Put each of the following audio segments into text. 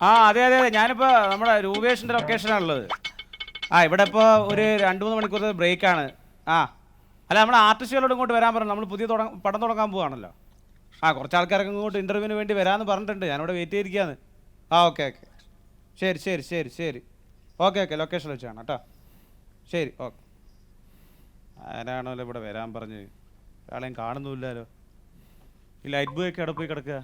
ആ അതെ അതെ അതെ. ഞാനിപ്പോ നമ്മുടെ രൂപേഷിന്റെ ലൊക്കേഷനാണുള്ളത് ആ ഇവിടെ ഇപ്പോ ഒരു രണ്ടു മൂന്ന് മണിക്കൂർ ബ്രേക്ക് ആണ് ആ അല്ല നമ്മുടെ ആർട്ടിസ്റ്റുകളോട് ഇങ്ങോട്ട് വരാൻ പറഞ്ഞു. നമ്മൾ പുതിയ പടം തുടങ്ങാൻ പോവാണല്ലോ. ആ കുറച്ച് ആൾക്കാരൊക്കെ ഇങ്ങോട്ട് ഇന്റർവ്യൂവിന് വേണ്ടി വരാമെന്ന് പറഞ്ഞിട്ടുണ്ട്. ഞാനിവിടെ വെയിറ്റ് ചെയ്തിരിക്കുകയാണ് ആ ഓക്കെ ഓക്കെ ശരി ശരി ശരി ശരി. ഓക്കെ ഓക്കെ ലൊക്കേഷൻ വെച്ചാണ് കേട്ടോ. ശരി ഓക്കെ ആരാണല്ലോ ഇവിടെ വരാൻ പറഞ്ഞ്? ഒരാളെയും കാണുന്നുമില്ലല്ലോ. ഈ ലൈറ്റ് ബോയ് ഒക്കെ അവിടെ പോയി കിടക്കുക?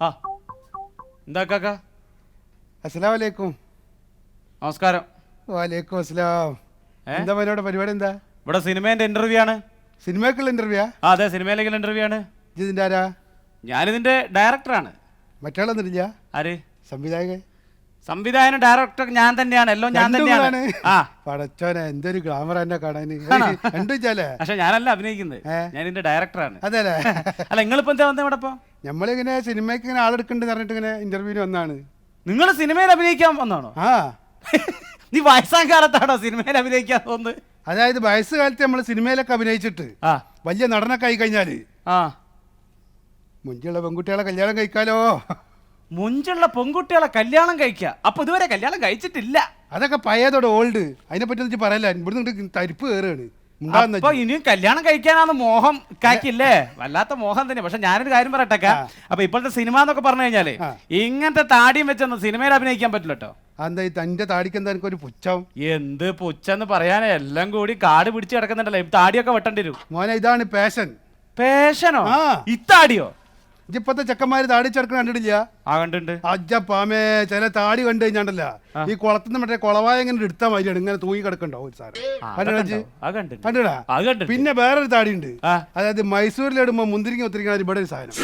ആ എന്താ കാക്ക? അസ്സലാം വലൈക്കും നമസ്കാരം. വാലേക്കും അസ്സലാം. ഏ? എന്താ പരിപാടി പരിപാടി എന്താ? ഇവിടെ സിനിമേന്റെ ഇന്റർവ്യൂ ആണ്. സിനിമക്കുള്ള ഇന്റർവ്യൂ ആ? അതെ സിനിമയിലേക്കുള്ള ഇന്റർവ്യൂ ആണ്. ഇതിന്റെ ആരാ? ഞാനിതിന്റെ ഡയറക്ടറാണ് മറ്റാളെ നിന്നില്ല ആര്? സംവിധായകൻ. സംവിധായകനും ഡയറക്ടർ ഞാൻ തന്നെയാണ്. എല്ലാം ഞാൻ രണ്ടും തന്നെയാണ്. കൂടാണ്. ആ. പടച്ചോനെ എന്തൊരു ഗ്ലാമർ എന്നെ കാണാന്? രണ്ടു വെച്ചാലേ പക്ഷെ ഞാനല്ല അഭിനയിക്കുന്നത്. ഏ? ഞാൻ ഇതിന്റെ ഡയറക്ടറാണ് അതെല്ലേ അല്ല നിങ്ങളിപ്പോ എന്താ വന്നത് ഇവിടെ ഇപ്പോ? നമ്മളിങ്ങനെ സിനിമയ്ക്ക് ഇങ്ങനെ ആളെടുക്കണ്ടെന്ന് പറഞ്ഞിട്ട് ഇങ്ങനെ ഇന്റർവ്യൂവിന് വന്നാണ്. നിങ്ങൾ സിനിമയിൽ അഭിനയിക്കാൻ വന്നാണോ? ആ. നീ വയസ്സാം കാലത്താണോ സിനിമയിൽ അഭിനയിക്കാൻ തോന്നുന്നത് അതായത് വയസ്സ് കാലത്ത് നമ്മൾ സിനിമയിലൊക്കെ അഭിനയിച്ചിട്ട് ആ. വലിയ നടനൊക്കെ ആയി കഴിഞ്ഞാൽ ആ. മുഞ്ചുള്ള പെൺകുട്ടികളെ കല്യാണം കഴിക്കാലോ? മുഞ്ചുള്ള പെൺകുട്ടികളെ കല്യാണം കഴിക്കുക അപ്പൊ ഇതുവരെ കല്യാണം കഴിച്ചിട്ടില്ല. അതൊക്കെ പഴയതോടെ ഓൾഡ് അതിനെ പറ്റി ഒന്നും പറയല്ല. ഇവിടുന്ന് ഇങ്ങോട്ട് തരിപ്പ് കയറുകയാണ് അപ്പൊ ഇനിയും കല്യാണം കഴിക്കാനാണ് മോഹം കാക്കില്ലേ വല്ലാത്ത മോഹം തന്നെ. പക്ഷെ ഞാനൊരു കാര്യം പറയട്ടെ. അപ്പൊ ഇപ്പോഴത്തെ സിനിമ എന്നൊക്കെ പറഞ്ഞു കഴിഞ്ഞാൽ. ഇങ്ങനത്തെ താടിയും വെച്ചൊന്നും സിനിമയിൽ അഭിനയിക്കാൻ പറ്റില്ല കേട്ടോ എന്താ ഈ തന്റെ താടിക്ക് എന്താ ഒരു പുച്ഛം? എന്ത് പുച്ചെന്ന് പറയാനേ. എല്ലാം കൂടി കാട് പിടിച്ച് കിടക്കുന്നുണ്ടല്ലോ. താടിയൊക്കെ വെട്ടേണ്ടി വരും. മോനെ ഇതാണ് പേഷൻ പേഷനോ. ഇത്താടിയോ ഇജിപ്പത്തെ ചെക്കന്മാര് താടി ചെറുക്കൻ കണ്ടിട്ടില്ല? ആ കണ്ടുണ്ട് അജ്ജ പാമേ ചില താടി കണ്ടു കഴിഞ്ഞാണ്ടല്ല. ഈ കുളത്തുനിന്ന് മറ്റേ കുളവായ ഇങ്ങനെ എടുത്താൽ മതിയാണ് ഇങ്ങനെ തൂങ്ങി കിടക്കണ്ടാവും ഒരു സാറ് കണ്ടിടാ പിന്നെ വേറൊരു താടി ഉണ്ട് അതായത് മൈസൂരിലിടുമ്പോ മുന്തിരിങ്ങ ഒത്തിരിക്കണ ഇവിടെ ഒരു സാധനം.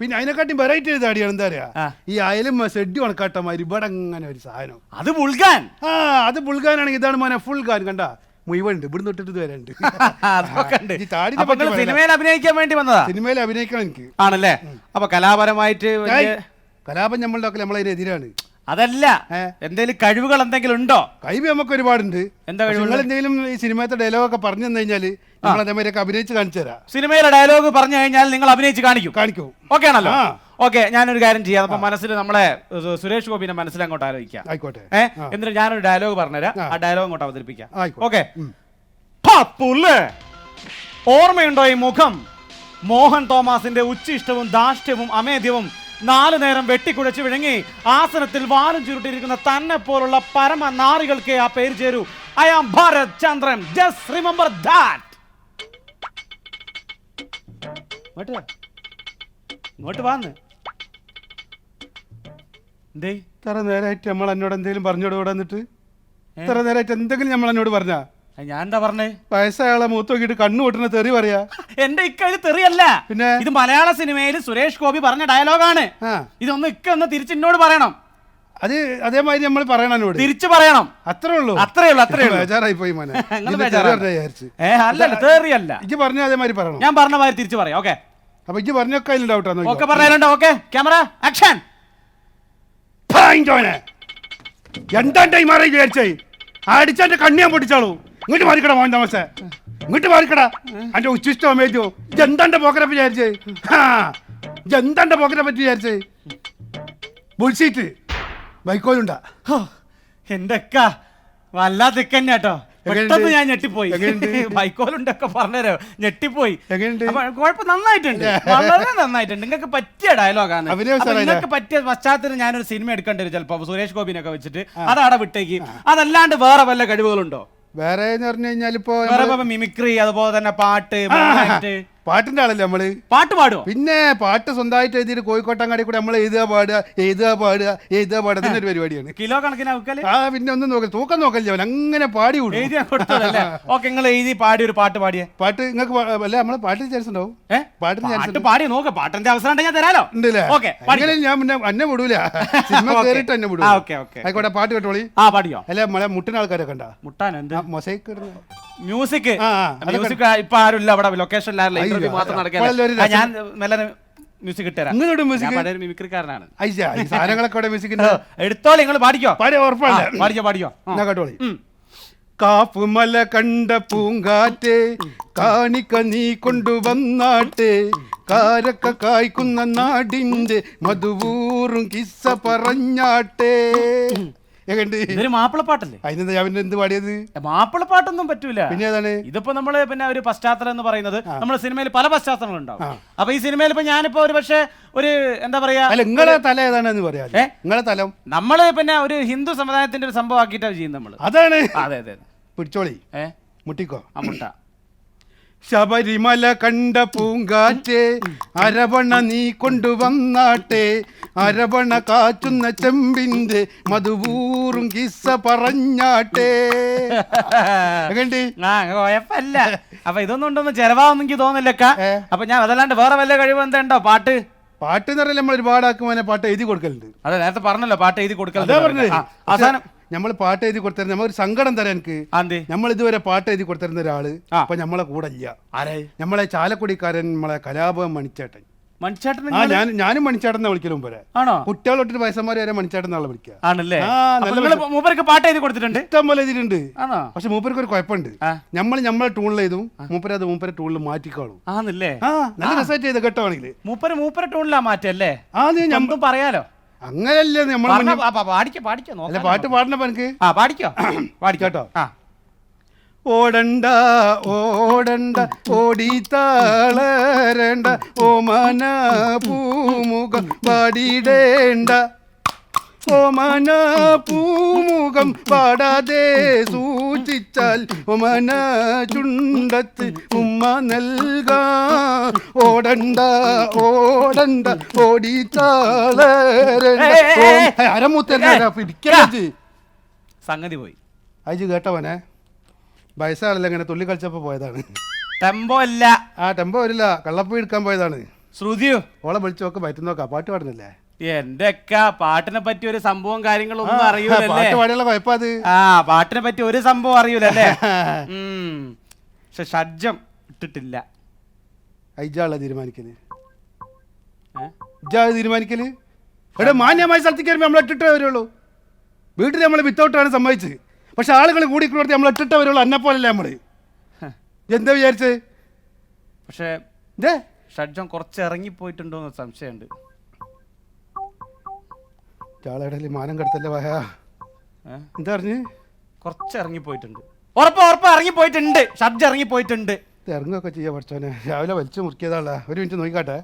പിന്നെ അതിനെക്കാട്ടി വെറൈറ്റി ഒരു താടിയാണ് എന്താ പറയാ ഈ അയലും സെഡി ഉണക്കാട്ട മാതിരി ഇവിടെ അങ്ങനെ ഒരു സാധനം. അത് മുൾഗാൻ ആ അത് ബുൾഗാനാണെങ്കിൽ ഇതാണ് മോനെ ഫുൾ ഗാൻ കണ്ട? മുഴുവൻ ഇവിടെ തൊട്ടിട്ട് ഇത് വരെ ഉണ്ട് അതൊക്കെ ഉണ്ട്. ഈ താടിനെ അപ്പൊ നിങ്ങൾ സിനിമയിൽ അഭിനയിക്കാൻ വേണ്ടി വന്നതാ? സിനിമയിൽ അഭിനയിക്കണം എനിക്ക്. ആണല്ലേ? അപ്പൊ കലാപരമായിട്ട് കലാപം നമ്മളുടെ ഒക്കെ നമ്മളതിന് എതിരാണ്. അതല്ല. എന്തെങ്കിലും കഴിവുകൾ എന്തെങ്കിലും ഉണ്ടോ? കഴിവ് നമുക്ക് ഒരുപാടുണ്ട്. എന്താ കഴിവ് നിങ്ങൾ എന്തെങ്കിലും ഈ സിനിമത്തെ ഡയലോഗ് ഒക്കെ പറഞ്ഞു കഴിഞ്ഞാൽ നമ്മൾ അതേമാതിരി അഭിനയിച്ച് കാണിച്ചു തരാം. സിനിമയിലെ ഡയലോഗ് പറഞ്ഞു കഴിഞ്ഞാൽ നിങ്ങൾ അഭിനയിച്ച് കാണിക്കും. കാണിക്കും. ഓക്കെ ആണല്ലോ. ഓക്കെ ഞാനൊരു കാര്യം ചെയ്യാം. അപ്പൊ മനസ്സിൽ നമ്മളെ സുരേഷ് ഗോപിന്റെ മനസ്സിൽ അങ്ങോട്ട് ആലോചിക്കാം. ആയിക്കോട്ടെ. ഏഹ് എന്നിട്ട് ഞാനൊരു ഡയലോഗ് പറഞ്ഞുതരാം. ആ. ആ ഡയലോഗ് അങ്ങോട്ട് അവതരിപ്പിക്കാം. ഓക്കെ. ഓർമ്മയുണ്ടോ ഈ മുഖം? മോഹൻ തോമസിന്റെ ഉച്ചിഷ്ടവും ദാഷ്ട്യവും അമേധ്യവും നാലു നേരം വെട്ടിക്കുഴച്ച് വിഴങ്ങി ആസനത്തിൽ വാലും ചുരുട്ടിയിരിക്കുന്ന തന്നെ പോലുള്ള പരമ നാറികൾക്ക് ആ പേര് ചേരൂ. I am Bharat Chandran just remember that ഇങ്ങോട്ട് വാ. ഇങ്ങോട്ട് വാന്ന്. എന്തേ? ഇത്ര നേരമായിട്ട് നമ്മൾ എന്നോട് എന്തെങ്കിലും പറഞ്ഞോട് ഇവിടെ വന്നിട്ട് ഇത്ര നേരമായിട്ട് എന്തെങ്കിലും നമ്മൾ എന്നോട് പറഞ്ഞാ? ഞാൻ എന്താ പറഞ്ഞേ? വയസ്സായാളെ മൂത്ത് നോക്കിയിട്ട് കണ്ണു പൊട്ടുന്ന തെറി പറയാ. എന്റെ ഇക്ക ഇത് തെറിയല്ല. പിന്നെ? ഇത് മലയാള സിനിമയിൽ സുരേഷ് ഗോപി പറഞ്ഞ ഡയലോഗാണ്. ആ. ഇതൊന്ന് ഇക്ക ഒന്ന് തിരിച്ചിന്നോട് പറയണം. അത് അതേമാതിരി നമ്മൾ പറയണം എന്നോട്. തിരിച്ചു പറയണം. അത്രേ ഉള്ളൂ. അത്രേ ഉള്ളൂ അത്രേ ഉള്ളൂ. ബേജാറായി പോയി മോനെ. നിങ്ങൾ ഇതിന്റെ തെറി ബേജാറാണ്. പറഞ്ഞാ വിചാരിച്ച്. ഏ അല്ലല്ല തേറിയല്ല. എനിക്ക് പറഞ്ഞ അതേമാതിരി പറയണം. ഞാൻ പറഞ്ഞ മാതിരി തിരിച്ചു പറയാം ഓക്കെ. അപ്പൊ എനിക്ക് പറഞ്ഞൊക്കെ അതിൽ ഡൗട്ടാ ഓക്കെ പറഞ്ഞാലുണ്ടോ? Okay camera action. എന്താ ഈ മാറി വിചാരിച്ചേ? പൊട്ടിച്ചാളൂ. ഇങ്ങോട്ട് മാറിക്കട മോൻ താമസ. ഇങ്ങോട്ട് മാറിക്കട. മേജോ വിചാരിച്ചേ? പറ്റി വിചാരിച്ചേ? ബുൾസീറ്റ് ബൈക്കോലുണ്ടാ. എന്റെ കേട്ടോ? പെട്ടെന്ന് ഞാൻ ഞെട്ടിപ്പോയി? ബൈക്കോലുണ്ടൊക്കെ പറഞ്ഞുതരോ. ഞെട്ടിപ്പോയി. കുഴപ്പം നന്നായിട്ടുണ്ട്. വളരെ നന്നായിട്ടുണ്ട്. നിങ്ങൾക്ക് പറ്റിയ ഡയലോഗാണ്? നിങ്ങൾക്ക് പറ്റിയ പശ്ചാത്തലം ഞാനൊരു സിനിമ എടുക്കേണ്ടി വരും ചിലപ്പോ സുരേഷ് ഗോപിനൊക്കെ വെച്ചിട്ട്. അതവിടെ വിട്ടേക്ക്. അതല്ലാണ്ട് വേറെ വല്ല കഴിവുകളുണ്ടോ? വേറെ എന്ന് പറഞ്ഞു കഴിഞ്ഞാൽ ഇപ്പൊ മിമിക്രി അതുപോലെ തന്നെ പാട്ട്. പാട്ടിന്റെ ആളല്ലേ നമ്മൾ? പാട്ട് പാടും പിന്നെ പാട്ട് സ്വന്തമായിട്ട് എഴുതിയിട്ട് കോഴിക്കോട്ടങ്ങാടി കൂടെ നമ്മൾ എഴുതുക പാടുക എഴുതുക പാടുക എഴുതുക പാടുക. അതിന്റെ ഒരു പരിപാടിയാണ്. കിലോ കണക്കിന് ആ പിന്നെ ഒന്നും നോക്കില്ല തൂക്കം നോക്കല്ലേ അവൻ. അങ്ങനെ പാടി വിടും. എഴുതി കൊടുത്തതല്ലേ ഓക്കെ നിങ്ങൾ എഴുതി പാടി ഒരു പാട്ട് പാടിയേ. പാട്ട് നിങ്ങൾക്ക് അല്ല നമ്മളെ പാട്ടിൽ ചാൻസ് ഉണ്ടാവും. ഏ? പാട്ടിന് ചാൻസ് പാട്ട് പാടി നോക്ക് പാട്ടിന്റെ അവസരം ഉണ്ടെങ്കിൽ ഞാൻ തരാലോ. ഉണ്ടല്ലേ? ഓക്കെ അങ്ങനെ ഞാൻ പിന്നെ എന്നെ വിടൂല. Cinema okay. കയറിയിട്ട് എന്നെ വിടൂ ആ, ഓക്കെ. ആയിക്കോട്ടെ പാട്ട് കേട്ടോളി. ആ പാടിയോ അല്ല നമ്മളെ മുട്ടിന് ആൾക്കാരൊക്കെ ഉണ്ടാ? മുട്ടാൻ എന്ത്? മൊസൈക്ക് മ്യൂസിക് മ്യൂസിക് ഇപ്പൊ ആരുമില്ല അവിടെ ലൊക്കേഷൻ ഇന്റർവ്യൂ മാത്രം നടക്കാൻ. ഞാൻ മെല്ലെ മ്യൂസിക് ഇട്ടുതരാം. നിങ്ങളുടെ മിമിക്രിക്കാരനാണ് സാധനങ്ങളൊക്കെ മ്യൂസിക്കിന്റെ എടുത്തോളി നിങ്ങൾ പാടിക്കോ? പാടിക്കോ പാടിക്കോ. കേട്ടോളി. കാപ്പുമല കണ്ട പൂങ്കാറ്റേ കാണിക്ക നീ കൊണ്ടുവന്നാട്ടെ കാരക്ക കായ്ക്കുന്ന നാടിന്റെ മധുവൂറും കിസ്സ പറഞ്ഞാട്ടെ. ഇതൊരു മാപ്പിളപ്പാട്ടല്ലേ? അതിനെന്താ ഞാൻ പിന്നെ എന്ത് പാടിയത്? മാപ്പിളപ്പാട്ടൊന്നും പറ്റൂല. പിന്നെ ഏതാണ്? ഇതിപ്പോ നമ്മൾ പിന്നെ ഒരു പശ്ചാത്തലം എന്ന് പറയുന്നത് നമ്മുടെ സിനിമയിൽ പല പശ്ചാത്തലങ്ങളുണ്ടാവും. അപ്പൊ ഈ സിനിമയിൽ ഇപ്പൊ ഞാനിപ്പോ ഒരു പക്ഷേ ഒരു എന്താ പറയാ അല്ല നിങ്ങളെ തല ഏതാണെന്ന് പറയാ? നിങ്ങളെ തലം. നമ്മൾ പിന്നെ ഒരു ഹിന്ദു സമുദായത്തിന്റെ ഒരു സംഭവം ആക്കിയിട്ടാണ് ചെയ്യുന്നത് നമ്മൾ. അതാണ്. അതെ അതെ അതെ. പിടിച്ചോളി. ഏ? മുട്ടിക്കോ. ആ മുട്ട. ശബരിമല കണ്ട പൂങ്കാറ്റേ അരവണ നീ കൊണ്ടുവന്നാട്ടെ അരവണ കാറ്റുന്ന ചെമ്പിന്റെ മധുവൂറും കിസ്സ പറഞ്ഞാട്ടെ. കുഴപ്പല്ല അപ്പൊ ഇതൊന്നും ഉണ്ടൊന്നും ചെലവാന്നും എനിക്ക് തോന്നില്ലക്ക? അപ്പൊ ഞാൻ അതല്ലാണ്ട് വേറെ വല്ല കഴിവ് എന്താ ഉണ്ടോ? പാട്ട്? പാട്ട് എന്ന് പറയുന്നത് നമ്മൾ ഒരുപാട് ആക്കുമ്പോൾ പാട്ട് എഴുതി കൊടുക്കലുണ്ട്. അതെ നേരത്തെ പറഞ്ഞല്ലോ പാട്ട് എഴുതി കൊടുക്കലുണ്ട് അവസാനം. നമ്മൾ പാട്ട് എഴുതി കൊടുത്തരുന്ന നമ്മൾ ഒരു സങ്കടം തരാൻ എനിക്ക്. നമ്മൾ ഇതുവരെ പാട്ട് എഴുതി കൊടുത്തിരുന്ന ഒരാൾ. അപ്പൊ നമ്മളെ കൂടെ ഇല്ല. നമ്മളെ ചാലക്കുടിക്കാരൻ നമ്മളെ കലാപം മണിച്ചേട്ടൻ. മണിച്ചേട്ടൻ ആ ഞാൻ ഞാനും മണിച്ചേട്ടൻ എന്നാ വിളിക്കലും പോരെ. ആണോ? കുട്ടികളൊട്ടിട്ട് വയസ്സന്മാർ വരെ മണിച്ചേട്ടൻ എന്നാണ് വിളിക്കുക ആണല്ലേ? പാട്ട് എഴുതി കൊടുത്തിട്ടുണ്ട്? ഇഷ്ടം പോലെ ഇതിലുണ്ട് ആണോ? പക്ഷെ മൂപ്പർക്ക് ഒരു കുഴപ്പമുണ്ട്. നമ്മൾ നമ്മളെ ടൂണിൽ ചെയ്തു മൂപ്പര അത് മൂപ്പര ടൂണിൽ മാറ്റിക്കോളും. ആണല്ലേ? നല്ല രസമായിട്ട് ചെയ്ത് കേട്ടോ ആണെങ്കിൽ മൂപ്പര ടൂണിലാ മാറ്റല്ലേ ആ പറയാലോ. അങ്ങനല്ലേ നമ്മൾ പറഞ്ഞോ, ആ, പാ- പാടിക്കോ പാടിക്കോ അല്ല നോക്കാം. പാട്ട് പാടണപ്പോ എനിക്ക് ആ പാടിക്കോ. പാടിക്കോ. കേട്ടോ. ആ. ഓടണ്ട ഓടണ്ട ഓടിത്താളരണ്ട ഓമന പൂമുഖം പാടിടേണ്ട. ഓമന പൂമുഖം പാടാതെ സൂചിച്ചാൽ ഓമന ചുണ്ടത്ത് ഉമ്മ നൽകാ. ഓടണ്ട ഓടണ്ട ഓടി സംഗതി പോയി. അയച്ചു കേട്ടവനെ? വയസ്സാളല്ല ഇങ്ങനെ തുള്ളി കളിച്ചപ്പോ പോയതാണ്. ടെമ്പോ അല്ല. ആ ടെമ്പോ വരില്ല. കള്ളപ്പൂ എടുക്കാൻ പോയതാണ്. ശ്രുതിയോ. ഓളെ വിളിച്ചു നോക്ക് പറ്റുന്നോക്കാം പാട്ട് പാടുന്നില്ലേ? എന്റെ പാട്ടിനെ പറ്റി ഒരു സംഭവം കാര്യങ്ങളൊന്നും അറിയൂലല്ലേ? ആ പാട്ടിനെ പറ്റി ഒരു സംഭവം അറിയൂലല്ലേ. പക്ഷെ ഷഡ്ജം ഇട്ടിട്ടില്ല. ഐജാളെ തീരുമാനിക്കൽ. ഏ? ഇജാ തീരുമാനിക്കൽ. എവിടെ മാന്യമായ സ്ഥലത്തേക്ക് വരുമ്പോൾ നമ്മൾ ഇട്ടിട്ടേ വരുള്ളൂ. വീട്ടിൽ നമ്മൾ വിത്തൗട്ടാണ് സമ്മതിച്ച് പക്ഷെ ആളുകൾ കൂടി കൂടി നമ്മൾ ഇട്ടിട്ടേ വരുള്ളൂ അന്നെ പോലല്ലേ നമ്മൾ. എന്താ വിചാരിച്ചത്? പക്ഷേ ഷഡ്ജം കുറച്ച് ഇറങ്ങിപ്പോയിട്ടുണ്ടോ എന്ന് സംശയമുണ്ട്. ചാളയുടെ മാനം കടത്തല്ലേ വായ ഏ? എന്താ പറഞ്ഞ്? കുറച്ച് ഇറങ്ങിപ്പോയിട്ടുണ്ട് ഉറപ്പ് ഉറപ്പ് ഇറങ്ങിപ്പോയിട്ടുണ്ട് ഷഡ്ജം ഇറങ്ങിപ്പോയിട്ടുണ്ട് ഇത് ഇറങ്ങുകയൊക്കെ ചെയ്യാ പഠിച്ചോനെ രാവിലെ വലിച്ചു മുറുക്കിയതാളാ ഒരു മിനിറ്റ് നോക്കിക്കാട്ടെ.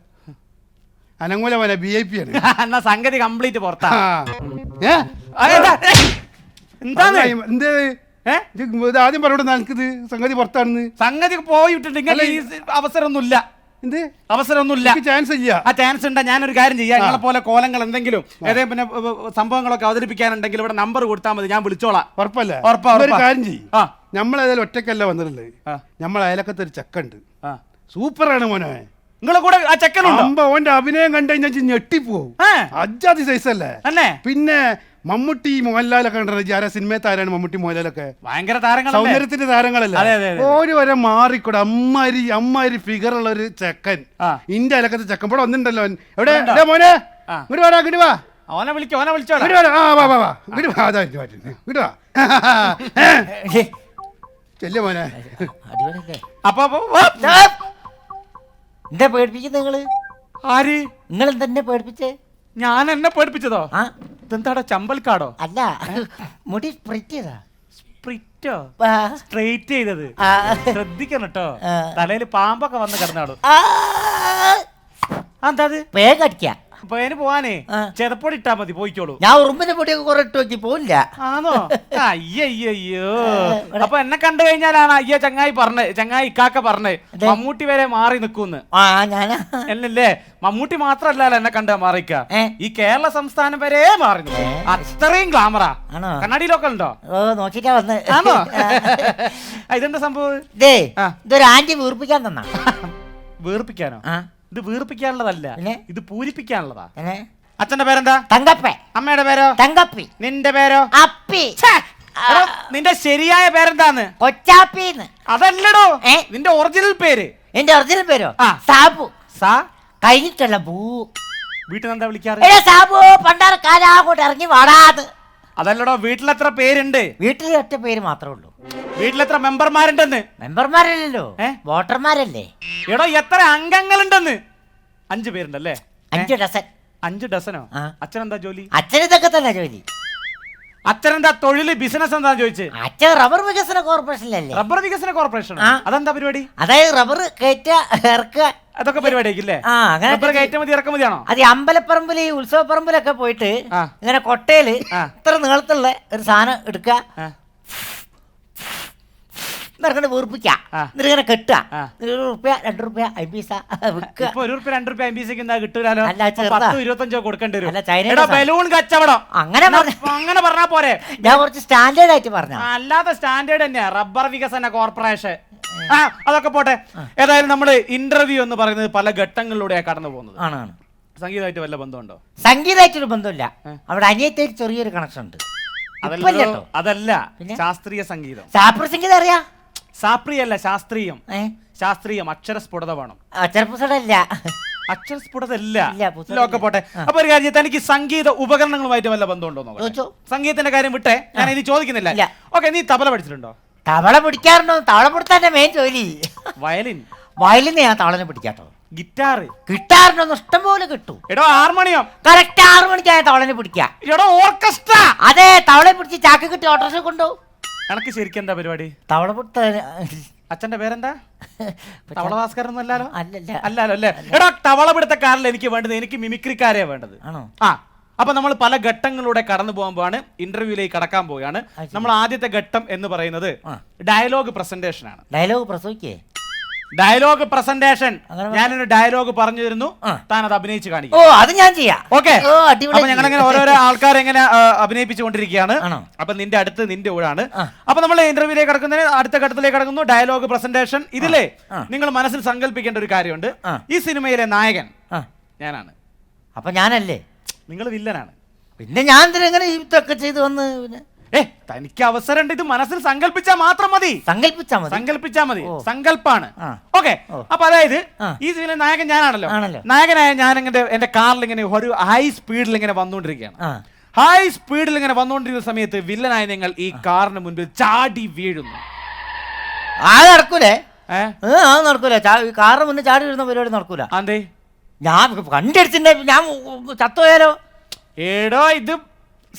അനങ്ങൂല മോനെ ബി ഐ പി ആണ്. എന്നാ സംഗതി കംപ്ലീറ്റ് പുറത്താ. ആ. ഏ? ആ, എന്താ? എന്താന്ന്? അതാ, എന്ത്? ഏ? ഇത് ആദ്യം പറഞ്ഞോട് എനിക്കിത് സംഗതി പുറത്താണെന്ന്. സംഗതി പോയിട്ടുണ്ട് ഇങ്ങനെ ഈ അവസരമൊന്നുമില്ല. എന്ത്? അവസരമൊന്നുമില്ല. ചാൻസ് ഇല്ല. ആ ചാൻസ് ഉണ്ട്? ഞാനൊരു കാര്യം ചെയ്യാം. നിങ്ങളെ പോലെ കോലങ്ങൾ എന്തെങ്കിലും ഏതെങ്കിലും പിന്നെ സംഭവങ്ങളൊക്കെ അവതരിപ്പിക്കാനുണ്ടെങ്കിൽ ഇവിടെ നമ്പർ കൊടുത്താൽ മതി. ഞാൻ വിളിച്ചോളാം. ഉറപ്പല്ലേ? കാര്യം ചെയ്യും. നമ്മളേതായാലും ഒറ്റക്കല്ല വന്നിട്ടുള്ളത്. നമ്മൾ അയലക്കത്തെ ഒരു ചെക്കുണ്ട്. ആ. സൂപ്പറാണ് മോനെ. നിങ്ങളെ കൂടെ ആ ചെക്കനുണ്ടോ? ഓന്റെ അഭിനയം കണ്ടു കഴിഞ്ഞാൽ ഞെട്ടിപ്പോവും. അജാതി സൈസ് അല്ലേ പിന്നെ മമ്മൂട്ടി മോഹൻലാലൊക്കെ കണ്ടോ സിനിമ താരാണ് ആരാണ് മമ്മൂട്ടി മോഹൻലാലൊക്കെ. ഭയങ്കര താരങ്ങൾ സൗന്ദര്യത്തിന്റെ താരങ്ങളല്ലേ. ഒരു വരെ മാറിക്കൂടെ? അമ്മാരി അമ്മാരി ഫിഗർ ഉള്ള ഒരു ചെക്കൻ. ഇന്റെ അലക്കത്തെ ചെക്കൻ. ഇവിടെ വന്നിട്ടുണ്ടല്ലോ എവിടെ? മോനെ. ഇങ്ങോട്ട് വാടാ ഇങ്ങോട്ട് വാ. അവനെ വിളിക്കോ അവനെ വിളിച്ചോ മോനെ. അപ്പൊ. എന്താ പേടിപ്പിച്ചത് നിങ്ങൾ? ആര്? നിങ്ങൾ എന്തെന്നെ പേടിപ്പിച്ചേ? ഞാൻ എന്നെ പേടിപ്പിച്ചതോ? ആ. ഇതെന്താടാ ചമ്പൽക്കാടോ? അല്ല മുടി സ്പ്രിറ്റ് ചെയ്താ. സ്പ്രിറ്റോ? ആ, സ്ട്രെയിറ്റ് ചെയ്തത്. ആ, ശ്രദ്ധിക്കണം കേട്ടോ ആ. തലയിൽ പാമ്പൊക്കെ വന്ന് കിടന്നാടും. ആ, എന്താ അത്? വേഗം പേര് പോവാനേ. ചെതപ്പൊടി ഇട്ടാ മതി പോയിക്കോളൂ. ഞാൻ ഉറുമ്പിന്റെ പൊടിയൊക്കെ കുറെ ഇട്ട് നോക്കി പോവില്ല. ആണോ അയ്യോ അപ്പൊ എന്നെ കണ്ടു കഴിഞ്ഞാലാണ് അയ്യ ചങ്ങായി പറഞ്ഞേ ചങ്ങായി ഇക്കാക്ക പറഞ്ഞേ മമ്മൂട്ടി വരെ മാറി ഞാനാ. എന്നല്ലേ മമ്മൂട്ടി മാത്രല്ലല്ലോ എന്നെ കണ്ട മാറിക്ക. ഈ കേരള സംസ്ഥാനം വരെ മാറി അത്രയും ഗ്ലാമറാ? കണ്ണാടിയിലൊക്കെ ഉണ്ടോ? നോക്കിട്ടാ വന്ന്. ആണോ? ഇതെന്താ സംഭവം? ഇതൊരു ആന്റി വീർപ്പിക്കാൻ തന്നാ. വീർപ്പിക്കാനോ? ആ. ഇത് വീർപ്പിക്കാനുള്ളതല്ല. പിന്നെ? ഇത് പൂരിപ്പിക്കാനുള്ളതാ. അച്ഛന്റെ പേരെന്താ? തങ്കപ്പ. അമ്മയുടെ പേരോ? തങ്കപ്പി. നിന്റെ പേരോ? അപ്പി. ഛേ, എടോ, നിന്റെ ശരിയായ പേരെന്താന്ന്? കൊച്ചാപ്പിന്ന്. അതല്ലടോ. ഏ? നിന്റെ ഒറിജിനൽ പേര്. എന്റെ ഒറിജിനൽ പേരോ? ആ. സാബു. സാ? കഴിഞ്ഞിട്ടുള്ള ഭൂ വീട്ടിൽ എന്താ വിളിക്കാറ്? എടാ സാബു പണ്ടാറ് കാലാ അങ്ങോട്ട് ഇറങ്ങി വാടാന്ന്. അതല്ലടോ വീട്ടിൽ എത്ര പേരുണ്ട്? വീട്ടിൽ ഒറ്റ പേര് മാത്രമേ ഉള്ളൂ. വീട്ടിലെത്ര മെമ്പർമാരുണ്ടെന്ന്? മെമ്പർമാരല്ലോ? വോട്ടർമാരല്ലേ. എടോ എത്ര അംഗങ്ങളുണ്ടെന്ന്? അഞ്ചു പേരുണ്ടല്ലേ? അഞ്ചു ഡസൻ. അഞ്ച് ഡസനോ. അച്ഛനെന്താ ജോലി? അച്ഛൻ ഇതൊക്കെ തന്നെ ജോലി. അച്ഛനെന്താ തൊഴിൽ ബിസിനസ് എന്താ ചോദിച്ചു? അച്ഛൻ റബ്ബർ വികസന കോർപ്പറേഷനിലല്ലേ റബ്ബർ വികസന കോർപ്പറേഷൻ അതെന്താ പരിപാടി? അതായത് റബ്ബർ കയറ്റ ഇറക്കുക. അതൊക്കെ പരിപാടിയാക്കില്ലേ റബ്ബർ കയറ്റുമതി ഇറക്കുമതിയാണോ? അത് അമ്പലപ്പറമ്പിൽ ഈ ഉത്സവപ്പറമ്പിലൊക്കെ പോയിട്ട്. ഇങ്ങനെ കൊട്ടയിൽ ഇത്ര നീളത്തുള്ള ഒരു സാധനം എടുക്കുക. ആ. വീർപ്പിക്ക ഇങ്ങനെ കെട്ടുക. ഒരു റുപ്യ രണ്ട് റുപ്യ അഞ്ച് പൈസ വിൽക്കുക. ഇപ്പൊ ഒരു റുപ്യ രണ്ട് റുപ്യ അമ്പീസിക്ക് എന്താ കിട്ടൂലോ അല്ല, അപ്പൊ ചെറുതാ. പത്തോ ഇരുപത്തഞ്ചോ കൊടുക്കേണ്ടി വരും. അല്ല, ചൈനയുടെ എടാ. ബലൂൺ കച്ചവടം. അങ്ങനെ എന്നാ പറഞ്ഞ- അങ്ങനെ പറഞ്ഞാ പോരെ. ഞാൻ കുറച്ച് സ്റ്റാൻഡേർഡ് ആയിട്ട് പറഞ്ഞു അല്ലാത്ത സ്റ്റാൻഡേർഡ് തന്നെയാ. റബ്ബർ വികസന കോർപ്പറേഷൻ. ആ അതൊക്കെ പോട്ടെ. ഏതായാലും നമ്മൾ ഇന്റർവ്യൂ എന്ന് പറയുന്നത് പല ഘട്ടങ്ങളിലൂടെയാണ് കടന്നു പോകുന്നത്. ആണ് ആണ്. സംഗീതമായിട്ട് വല്ല ബന്ധമുണ്ടോ? സംഗീതമായിട്ടൊരു ബന്ധമില്ല. അവിടെ അനിയത്തെ ചെറിയൊരു കണക്ഷൻ ഉണ്ട്. അതല്ലോ ഇപ്പല്ല കേട്ടോ അതല്ല. പിന്നെ? ശാസ്ത്രീയ സംഗീതം. ശാസ്ത്ര സംഗീതം അറിയാ. സാപ്രിയല്ല ശാസ്ത്രീയം. ശാസ്ത്രീയം ശാസ്ത്രീയം അക്ഷരസ്ഫുടത വേണം. അക്ഷരസ്ഫുടല്ല അക്ഷരസ്ഫുടത ഒക്കെ പോട്ടെ. അപ്പൊ ഒരു കാര്യം തനിക്ക് സംഗീത ഉപകരണങ്ങളുമായിട്ട് വല്ല ബന്ധമുണ്ടോ സംഗീതത്തിന്റെ കാര്യം വിട്ടേ. ഞാൻ ഇനി ചോദിക്കുന്നില്ല. ഓക്കെ നീ തബല പഠിച്ചിട്ടുണ്ടോ? തവള പിടിക്കാറുണ്ടോ? തവള പിടുത്താന്റെ മെയിൻ ജോലി. വയലിൻ. വയലിന്ന് ഞാൻ തവളനെ പിടിക്കാട്ടോ. ഗിറ്റാർ ഗിറ്റാറിനൊന്നും ഇഷ്ടം പോലെ കിട്ടും. എടോ ഹാർമോണിയം. കറക്റ്റ് ആറു മണിക്ക് ഞാൻ തവളനെ പിടിക്കാം. എടോ ഓർക്കസ്ട്ര. അതെ തവളെ പിടിച്ച് ചാക്ക് കിട്ടി ഓട്ടോറിക്ഷ കൊണ്ടുപോകും. എനക്ക് ശരിക്കും എന്താ പരിപാടി? തവളപുട്ട അച്ഛന്റെ പേരെന്താ? തവള ഭാസ്കരൻ ഒന്നല്ലോ അല്ലല്ലോ. അല്ലല്ല അല്ലേ? എടാ തവള പിടുത്തക്കാരിൽ എനിക്ക് വേണ്ടത്? എനിക്ക് മിമിക്രിക്കാരെ വേണ്ടത്. ആണോ? ആ അപ്പൊ നമ്മൾ പല ഘട്ടങ്ങളിലൂടെ കടന്നു പോകുമ്പോഴാണ് ഇന്റർവ്യൂയിലേക്ക് കടക്കാൻ പോവുകയാണ്. നമ്മൾ ആദ്യത്തെ ഘട്ടം എന്ന് പറയുന്നത് ഡയലോഗ് പ്രസന്റേഷൻ ആണ് ഡയലോഗ് പ്രസവിക്കേ ഡയലോഗ് പ്രസന്റേഷൻ. ഞാനൊരു ഡയലോഗ് പറഞ്ഞു തരുന്നു. താൻ അത് അഭിനയിച്ച് കാണിക്കും. ഓ അത് ഞാൻ ചെയ്യാം. ഓക്കെ. അപ്പൊ ഞങ്ങൾ ഇങ്ങനെ ഓരോരോ ആൾക്കാരെ ഇങ്ങനെ അഭിനയിപ്പിച്ചുകൊണ്ടിരിക്കുകയാണ്? അപ്പൊ നിന്റെ അടുത്ത് നിന്റെ ഊഴാണ്. അപ്പൊ നമ്മൾ ഇന്റർവ്യൂലേക്ക് കടക്കുന്നതിന് അടുത്ത ഘട്ടത്തിലേക്ക് കടക്കുന്നു. Dialogue presentation. ഇതിലെ നിങ്ങൾ മനസ്സിൽ സങ്കല്പിക്കേണ്ട ഒരു കാര്യമുണ്ട്. ഈ സിനിമയിലെ നായകൻ ഞാനാണ്. അപ്പൊ ഞാനല്ലേ? നിങ്ങൾ വില്ലനാണ്. പിന്നെ ഞാൻ എങ്ങനെ ഇതൊക്കെ ചെയ്തു വന്ന് പിന്നെ? ഏ തനിക്ക് അവസരമുണ്ട്. ഇത് മനസ്സിൽ സങ്കല്പിച്ചാൽ മാത്രം മതി. സങ്കല്പിച്ചാ മതി? സങ്കല്പിച്ചാ മതി. സങ്കല്പാണ്. ഓക്കെ. അപ്പൊ അതായത് ഈ സിനിമയിലെ നായകൻ ഞാനാണല്ലോ. നായകനായ ഞാൻ ഇങ്ങനെ എന്റെ കാറിൽ ഇങ്ങനെ ഒരു ഹൈ സ്പീഡിൽ ഇങ്ങനെ വന്നുകൊണ്ടിരിക്കുകയാണ്. ഹൈ സ്പീഡിൽ ഇങ്ങനെ വന്നുകൊണ്ടിരിക്കുന്ന സമയത്ത് വില്ലനായ നിങ്ങൾ ഈ കാറിന് മുൻപിൽ ചാടി വീഴുന്നു. ആ നടക്കൂലേ? ഏഹ് നടക്കൂല? കാറിന് മുന്നേ ചാടി വീഴുന്ന പരിപാടി നടക്കൂല. അതെ ഞാൻ കണ്ടടിച്ചിന്റെ ഞാൻ ചത്തുപോയാലോ? ഏടോ ഇത്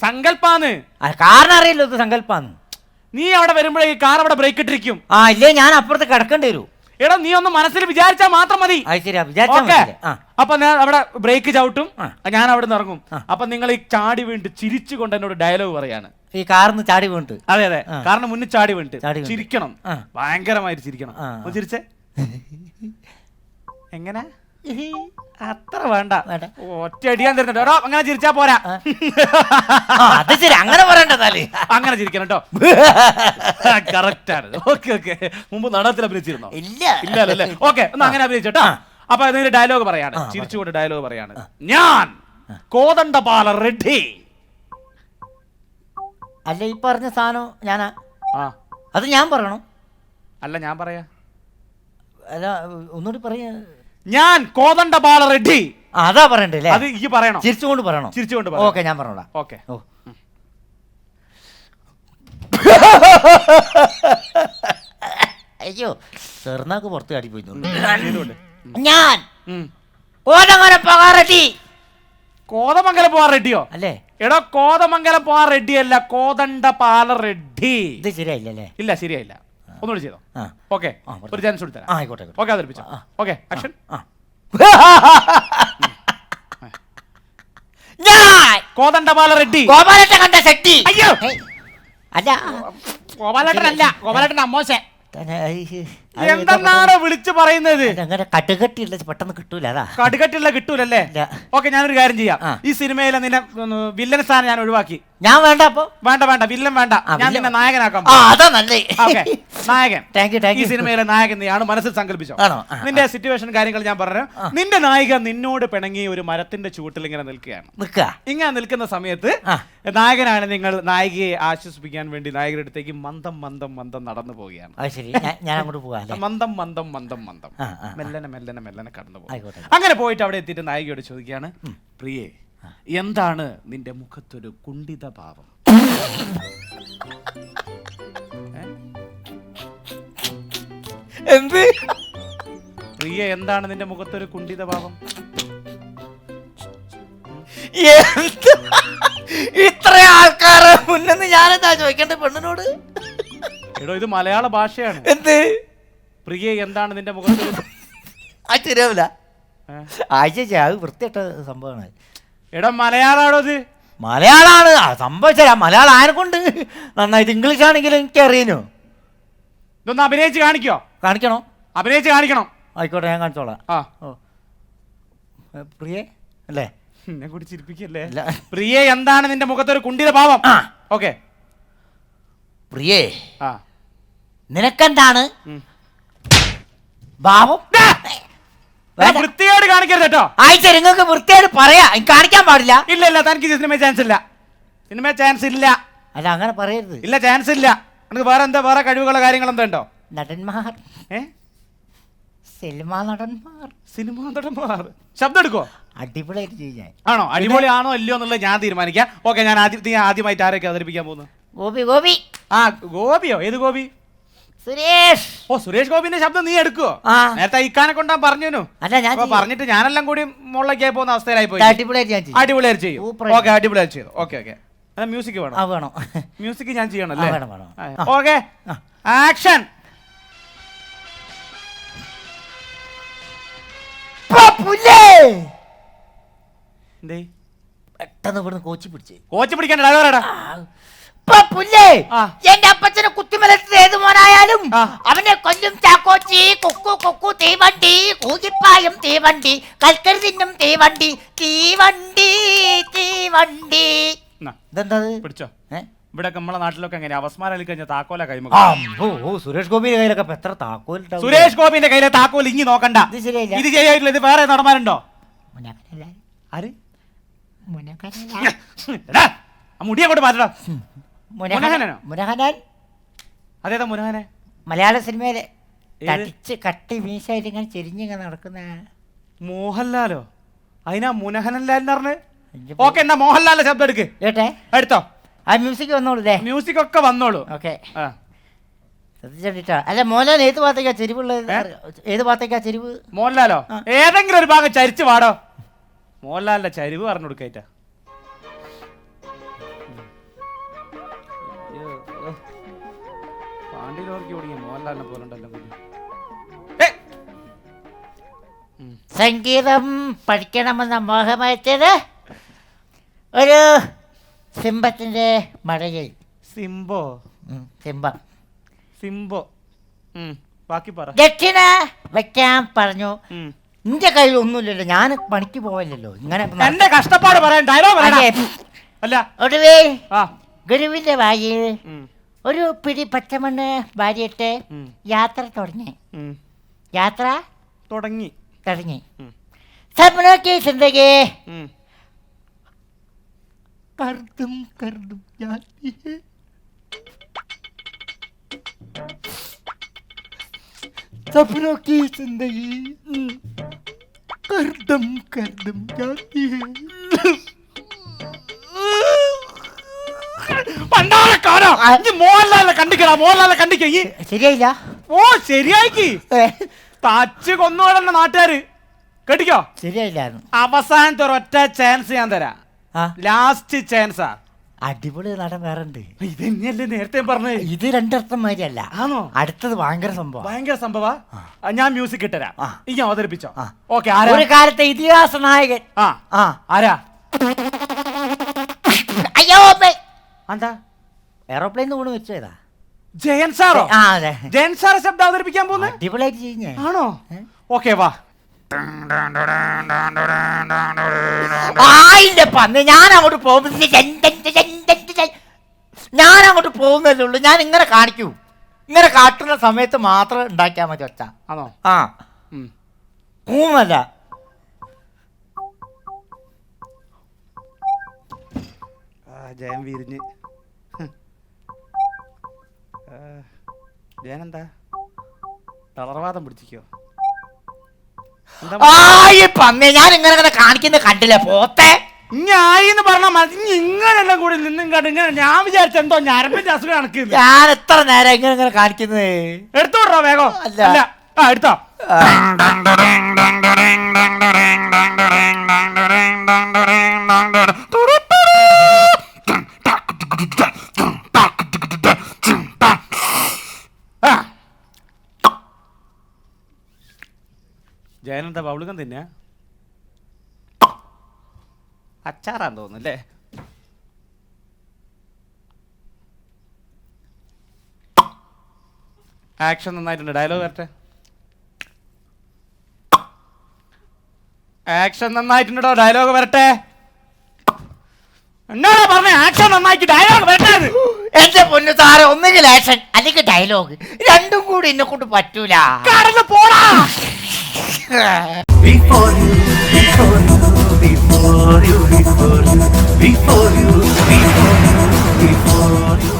സങ്കല്പാന്ന്. കാരണം അറിയില്ലോ ഇത് സങ്കല്പാന്ന്. നീ അവിടെ വരുമ്പോഴേ കാർ അവിടെ ബ്രേക്ക് ഇട്ടിരിക്കും. ആ ഇല്ലേ ഞാൻ അപ്പുറത്ത് കിടക്കേണ്ടി വരൂ. എടാ നീ ഒന്ന് മനസ്സിൽ വിചാരിച്ചാൽ മാത്രം മതി. അത് ശരിയാ വിചാരിച്ചാ ഓക്കെ? മതിയല്ലേ? ആ. അപ്പൊ ഞാൻ അവിടെ ബ്രേക്ക് ചവിട്ടും. ഞാൻ അവിടെ നിന്ന് ഇറങ്ങും അപ്പൊ നിങ്ങൾ ഈ ചാടി വീണിട്ട് ചിരിച്ചുകൊണ്ട് എന്നോട് ഡയലോഗ് പറയാണ്. ഈ കാർന്ന് ചാടി വീണിട്ട്. അതെ അതെ. കാരണം മുന്നിൽ ചാടി വീണ്ട് വീണിട്ട്. ചിരിക്കണം. ആ. ഭയങ്കരമായിട്ട് ചിരിക്കണം. ആ. ഒന്ന് ചിരിച്ചേ. എങ്ങനെ? അത്ര വേണ്ട. ഒറ്റയടിയാൻ തരുന്നുണ്ട്. എടോ അങ്ങനെ ചിരിച്ചാ പോരാ. അത് ശരി. അങ്ങനെ പറയണ്ടതാലേ അങ്ങനെ ചിരിക്കണം കേട്ടോ. കറക്റ്റ് ആണ്. Okay okay. മുമ്പ് നാടകത്തിൽ അഭിനയിച്ചിരുന്നോ? ഇല്ല. ഇല്ല അല്ലേ ഓക്കെ ഒന്ന് അങ്ങനെ അഭിനയിച്ചോട്ടോ. അപ്പൊ അതിന് ഡയലോഗ് പറയാണ്. ചിരിച്ചുകൊണ്ട് ഡയലോഗ് പറയാണ്. ഞാൻ കോതണ്ടപാല റെഡ്ഡി. അല്ല ഈ പറഞ്ഞ സാധനം ഞാനാ. ആ. അത് ഞാൻ പറയണോ. അല്ല ഞാൻ പറയാ. അല്ല ഒന്നുകൂടി പറയാ. ഞാൻ കോതണ്ടപാല റെഡ്ഡി. ആ, അതാ പറയണ്ടല്ലേ അത് ഈ പറയണം. ചിരിച്ചുകൊണ്ട് പറയണം? ചിരിച്ചുകൊണ്ട്. ഓക്കെ ഞാൻ പറഞ്ഞോളാം. ഓക്കെ. ഓ. അയ്യോ ചെറുനാക്ക് പുറത്ത് കാടി പോയി. ഞാൻ ഉം. കോതമരം പോകാൻ റെഡി കോതമംഗലം പോവാ റെഡിയോ അല്ലേ? എടോ കോതമംഗലം പോവാ റെഡി അല്ല കോതണ്ടപാല റെഡ്ഡി. ഇത് ശരിയായില്ലല്ലേ ഇല്ല ശരിയായില്ല. ഒന്നുകൂടി ചെയ്തോ? ആ. ഓക്കെ. ആ. ഒരു ചാൻസ് കൊടുത്തരാം. ആ, ആയിക്കോട്ടെ ആയിക്കോട്ടെ. ഓക്കെ അവതരിപ്പിച്ചോ? ആ, ഓക്കെ ആക്ഷൻ ആ. ഞാൻ! കോതണ്ടപാല റെഡ്ഡി. ഗോപാലേട്ടൻ കണ്ട ശക്തി അയ്യോ! ഏയ്, അല്ല. ഗോപാലേട്ടനല്ല ഗോപാലേട്ടൻ അമ്മോശൻ. തന്നെ, ഐ, അത് എന്തെന്നാണ് വിളിച്ചു പറയുന്നത്? ഇത് അങ്ങനെ കട്ടുകട്ടിയുള്ള പെട്ടെന്ന് കിട്ടൂല അതാ. കടുകട്ടുള്ള കിട്ടൂലല്ലേ? ഇല്ല. ഓക്കെ ഞാനൊരു കാര്യം ചെയ്യാം. ആ. ഈ സിനിമയിലെ നിന്നെ ഒന്ന് വില്ലൻ സ്ഥാനം ഞാൻ ഒഴിവാക്കി. ഞാൻ വേണ്ട അപ്പൊ. വേണ്ട വേണ്ട വില്ലൻ വേണ്ട. ആ, ഞാൻ വില്ലൻ. നിന്നെ നായകനാക്കാം ആ അതാ നല്ലേ. ഓക്കെ. നായകൻ. ഈ സിനിമയിലെ നായകൻ നീയാണ് മനസ്സിൽ സങ്കല്പിച്ചോ? നിന്റെ സിറ്റുവേഷൻ കാര്യങ്ങൾ ഞാൻ പറഞ്ഞു നിന്റെ നായിക നിന്നോട് പിണങ്ങി ഒരു മരത്തിന്റെ ചുവട്ടിൽ ഇങ്ങനെ നിൽക്കുകയാണ്. ഇങ്ങനെ നിൽക്കുന്ന സമയത്ത്. നായകനാണ് നിങ്ങൾ നായികയെ ആശ്വസിപ്പിക്കാൻ വേണ്ടി നായകരുടെ അടുത്തേക്ക് മന്ദം മന്ദം മന്ദം നടന്നു പോവുകയാണ്. മന്ദം മന്ദം മന്ദം മന്ദം. മെല്ലനെ മെല്ലനെ മെല്ലനെ കടന്നു പോകും. അങ്ങനെ പോയിട്ട് അവിടെ എത്തിയിട്ട് നായികയോട് ചോദിക്കുകയാണ് പ്രിയേ എന്താണ് നിന്റെ മുഖത്തൊരു കുണ്ഠിത ഭാവം എന്ത്? പ്രിയ എന്താണ് നിന്റെ മുഖത്തൊരു കുണ്ടിത ഭാവം? എന്ത്? ഇത്ര ആൾക്കാരെ മുന്നെന്ന് ഞാനെന്താ ചോദിക്കേണ്ട പെണ്ണിനോട്? എടോ ഇത് മലയാള ഭാഷയാണ്. എന്ത്? പ്രിയ എന്താണ് നിന്റെ മുഖത്തൊരു ആ ശരിയാവില്ല. ഏ? ആഴ്ച അത് വൃത്തിയിട്ട സംഭവമാണ്. എടോ മലയാളാണോ ഇത്? മലയാളാണ്. സംഭവിച്ചാ മലയാളം ആരെ കൊണ്ട് നന്നായിട്ട് ഇംഗ്ലീഷ് ആണെങ്കിലും എനിക്ക് അറിയാനോ ഇതൊന്ന് അഭിനയിച്ച് കാണിക്കോ. കാണിക്കണോ? അഭിനയിച്ച് കാണിക്കണം. ആയിക്കോട്ടെ ഞാൻ കാണിച്ചോളാം. ആ. ഓ. ഏ, പ്രിയേ? അല്ലേ? എന്നെ കൂടി ചിരിപ്പിക്കല്ലേ? ഇല്ല. പ്രിയ എന്താണ് നിന്റെ മുഖത്തൊരു കുണ്ടിയുടെ ഭാവം? ആ. ഓക്കെ. പ്രിയേ ആ. നിനക്കെന്താണ്? ഉം. ഭാവം? എടാ, വൃത്തികേട് കാണിക്കരുത് കേട്ടോ. ആഴ്ച നിങ്ങൾക്ക് വൃത്തിയായിട്ട് പറയാ. എനിക്ക് കാണിക്കാൻ പാടില്ല. ഇല്ല ഇല്ല തനിക്ക് സിനിമ ചാൻസ് ഇല്ല. സിനിമ ചാൻസ് ഇല്ല. അല്ല അങ്ങനെ പറയരുത്. ഇല്ല ചാൻസ് ഇല്ല. നിനക്ക് വേറെ എന്താ വേറെ കഴിവുകളോ കാര്യങ്ങൾ എന്താ ഉണ്ടോ? നടന്മാർ. ഏ? സിനിമാ നടന്മാർ. സിനിമ നടന്മാർ. ശബ്ദം എടുക്കോ അടിപൊളിയായിട്ട് ചെയ്യാൻ ആണോ? അടിപൊളി ആണോ അല്ലയോ എന്നുള്ളത് ഞാൻ തീരുമാനിക്കാം. ഓക്കെ ഞാൻ ആദ്യം നീ ആദ്യമായിട്ട് ആരൊക്കെ അവതരിപ്പിക്കാൻ പോകുന്നു ഗോപി ഗോപി. ആ ഗോപിയോ? ഏത് ഗോപി? സുരേഷ്. ഓ സുരേഷ് ഗോപിന്റെ ശബ്ദം നീ എടുക്കുവോ? ആ. നേരത്തെ ഇക്കാനെ കൊണ്ടാ പറഞ്ഞു അല്ല ഞാൻ അപ്പൊ ചെയ്യും. പറഞ്ഞിട്ട് ഞാനെല്ലാം കൂടി മുകളിലേക്കായി പോകുന്ന അവസ്ഥയിലായി പോയി. അടിപൊളിയായിട്ട് ഞാൻ ചെയ്യും. അടിപൊളിയായിട്ട് ചെയ്യും. Super ഓക്കെ അടിപൊളിയായിട്ട് ചെയ്തു. Okay okay. എന്നാ മ്യൂസിക് വേണം. ആ വേണം. മ്യൂസിക് ഞാൻ ആ, ചെയ്യണല്ലേ വേണം, വേണം. ഓക്കെ ആക്ഷൻ പുല്ലേ! എന്തേ? പെട്ടെന്ന് ഇവിടുന്ന് കോച്ചി പിടിച്ച്. കോച്ച് പിടിക്കാൻ ഡ്രൈവറാടാ പുല്ലേ ആ. എന്റെ അപ്പച്ചനെ കുത്തിമലത്ത് ഏത് മോനായാലും ആ. അവനെ കൊല്ലും ചാക്കോച്ചി കൊക്കു കൊക്കു തീവണ്ടി കൂകിപ്പായും തീവണ്ടി കൽക്കരി തിന്നും തീവണ്ടി തീവണ്ടി തീവണ്ടി. ഇതെന്താ പിടിച്ചോ? ഇവിടെ നമ്മളെ നാട്ടിലൊക്കെ എങ്ങനെ അവസ്മാരം കഴിഞ്ഞാൽ കഴിഞ്ഞ താക്കോല കൈമ സുരേഷ് ഗോപിന്റെ കയ്യിലൊക്കെ ഇപ്പൊ എത്ര താക്കോൽ സുരേഷ് ഗോപിന്റെ കയ്യിലെ താക്കോൽ ഇങ്ങി നോക്കണ്ട. ഇത് ശരിയായിട്ടില്ല ഇത് വേറെ നടമാരുണ്ടോ മുടി അങ്ങോട്ട് മാറ്റണം അതേതാ മുനഹനെ? മലയാള സിനിമയിലെ തടിച്ച് കട്ടി മീശായിട്ട് ഇങ്ങനെ ചെരിഞ്ഞിങ്ങനെ നടക്കുന്ന മോഹൻലാലോ? അതിനാ മുനഹനൻലാലിന് പറഞ്ഞ്? ഓക്കെ എന്നാ മോഹൻലാലിന്റെ ശബ്ദം എടുക്ക്. കേട്ടെ? എടുത്തോ. ആ മ്യൂസിക് വന്നോളൂല്ലേ മ്യൂസിക് ഒക്കെ വന്നോളൂ. ഓക്കെ. ശ്രദ്ധിച്ചിട്ടാ അല്ല മോഹൻലാൽ ഏത് ഭാഗത്തേക്കാ ചെരിവുള്ളത് ഏത് ഭാഗത്തേക്കാ ചെരിവ്? മോഹൻലാലോ? ഏതെങ്കിലും ഒരു ഭാഗം ചരിച്ചു പാടോ. മോഹൻലാലിന്റെ ചരിവ് പറഞ്ഞു കൊടുക്കേറ്റ പാണ്ടിലോർക്ക് ഓടിയ മോഹൻലാലിനെ പോലെ ഉണ്ടല്ലോ പുള്ളി. ഏ, സംഗീതം പഠിക്കണമെന്ന മോഹമയച്ചത് ഒരു സിംബത്തിന്റെ മഴയിൽ സിംബോ. സിംബം. സിംബോ. ഉം, ബാക്കി പറ. ദക്ഷിണ വെക്കാൻ പറഞ്ഞു. ഉം. നിന്റെ കയ്യിൽ ഒന്നുമില്ലല്ലോ ഞാൻ പണിക്ക് പോവല്ലോ ഇങ്ങനെ എന്റെ കഷ്ടപ്പാട് പറയാൻ ഡയലോഗ് അതെ. അല്ല. ഒടുവേ ആ. ഗുരുവിന്റെ വായിൽ ഉം, ഒരു പിടി പച്ചമണ്ണ് വാരിയിട്ട് ഉം, യാത്ര തുടങ്ങി. ഉം. യാത്ര തുടങ്ങി. തുടങ്ങി. ഉം. ചിന്തകേ जिंदगी ഉം. കർദും കർദും जाती है सपनों की जिंदगी करदम करदम जाती है പണ്ടാരക്കാരാ ഇജ്ജ് മോഹൻലാലിനെ കണ്ടിക്കടാ മോഹൻലാലിനെ കണ്ടിക്ക ഈ ശരിയായില്ല ഓ ശരിയായിക്ക് തച്ച് കൊന്നുകൊടുന്ന നാട്ടുകാര് കേട്ടിക്കോ ശരിയായില്ലായിരുന്നു അവസാനത്തെ ഒരൊറ്റ ചാൻസ് ഞാൻ തരാം ആ ലാസ്റ്റ് ചാൻസാ അടിപൊളി നടൻ വേറെ ഉണ്ട് ഇത് തന്നെയല്ലേ നേരത്തെ പറഞ്ഞത് ഇത് രണ്ടർത്ഥം മാതിരിയല്ല. ആണോ? അടുത്തത് ഭയങ്കര സംഭവം. ഭയങ്കര സംഭവ? ഞാൻ മ്യൂസിക് ഇട്ടരാ. ഇനി അവതരിപ്പിച്ചോ. ഓക്കെ ഒരു കാലത്തെ ഇതിഹാസ നായകൻ. ആ. ആരാ? അയ്യോ. എന്താ എയറോപ്ലെയിൻ വീണ് വെച്ചതാ ജയൻ സാറോ? ജയൻ സാർ ശബ്ദം അവതരിപ്പിക്കാൻ പോകുന്നത് അടിപൊളിയായിട്ട് ആണോ? ഓക്കെ വാ. ആയില്ല പന്ന് ഞാൻ അങ്ങോട്ട് പോകുന്നത് ഞാൻ അങ്ങോട്ട് പോകുന്നല്ലേ ഉള്ളൂ. ഞാൻ ഇങ്ങനെ കാണിക്കൂ. ഇങ്ങനെ കാട്ടുന്ന സമയത്ത് മാത്രം ഉണ്ടാക്കിയാൽ മതി ഒച്ച. ആണോ? ആ. ഉം. ജയം ആ, ജയൻ വിരിഞ്ഞ്. ജയനെന്താ? തളർവാദം പിടിച്ചിക്കോ പന്നേ ഞാൻ ഇങ്ങനെ ഇങ്ങനെ കാണിക്കുന്നത് കണ്ടില്ലേ? പോത്തെ. ഞായിന്ന് പറഞ്ഞ മതി. ഇങ്ങനെ ഇങ്ങനെല്ലാം കൂടി നിന്നും കണ്ട് ഇങ്ങനെ ഞാൻ വിചാരിച്ച എന്തോ ഞരമ്പിന്റെ അസുഖം കണക്കുന്നു. ഞാൻ എത്ര നേരം ഇങ്ങനെ ഇങ്ങനെ കാണിക്കുന്നത്? എടുത്തോട്ടോ വേഗം. അല്ല. അല്ല. ആ എടുത്തോ. ജയനെന്താ പൗളികം തിന്നെ അച്ചാറാന്ന് തോന്നുന്നു അല്ലേ? ആക്ഷൻ നന്നായിട്ടുണ്ട്. ഡയലോഗ് വരട്ടെ. ആക്ഷൻ നന്നായിട്ടുണ്ടോ? ഡയലോഗ് വരട്ടെ. എന്നാടാ പറഞ്ഞ ആക്ഷൻ നന്നായിട്ട് ഡയലോഗ് വരട്ടെ എന്റെ പൊന്നു സാറേ ഒന്നുകിൽ ആക്ഷൻ അല്ലെങ്കിൽ ഡയലോഗ്. രണ്ടും കൂടി എന്നെ കൊണ്ട് പറ്റൂല. കടന്ന് പോടാ. Before you, before you, before you, before you, before you, before you, before you.